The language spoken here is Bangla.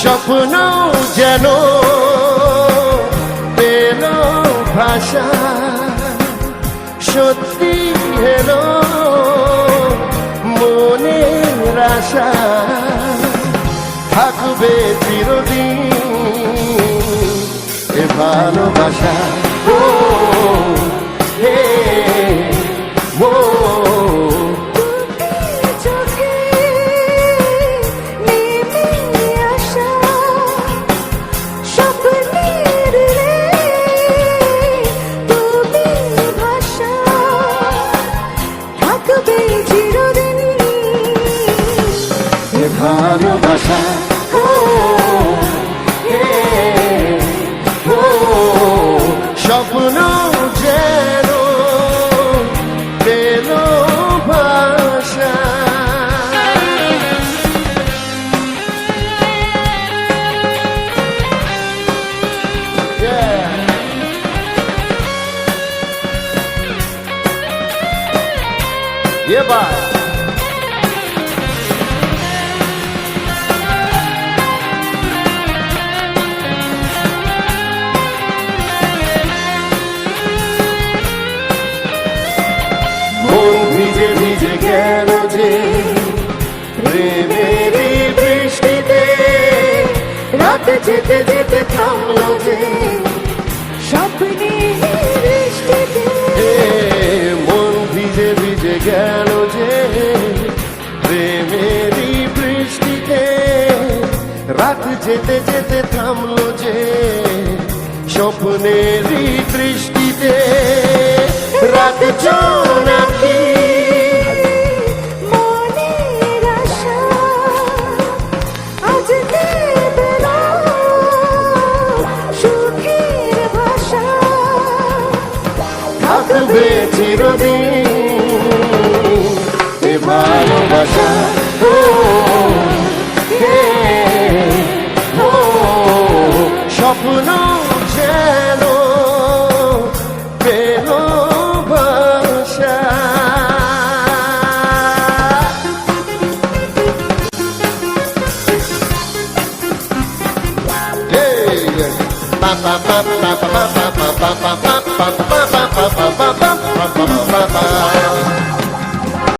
স্বপ্ন যেন পেল ভাষা সত্যি হেলো মনের আশা। থাকবে চিরদিন এ ভালোবাসা। ও ভালোবাসা স্বপ্ন যেন পেল ভাষা. Yeah, bye. রাত যেতে যেতে থামলো যে স্বপ্নের মন ভিজে ভিজে গেল যে প্রেমেরই বৃষ্টিতে। রাত যেতে যেতে থামলো যে স্বপ্নেরই বৃষ্টিতে। থাকবে চিরদিন এ ভালোবাসা ও ও স্বপ্ন যেন ba ba ba ba ba ba ba ba ba ba ba ba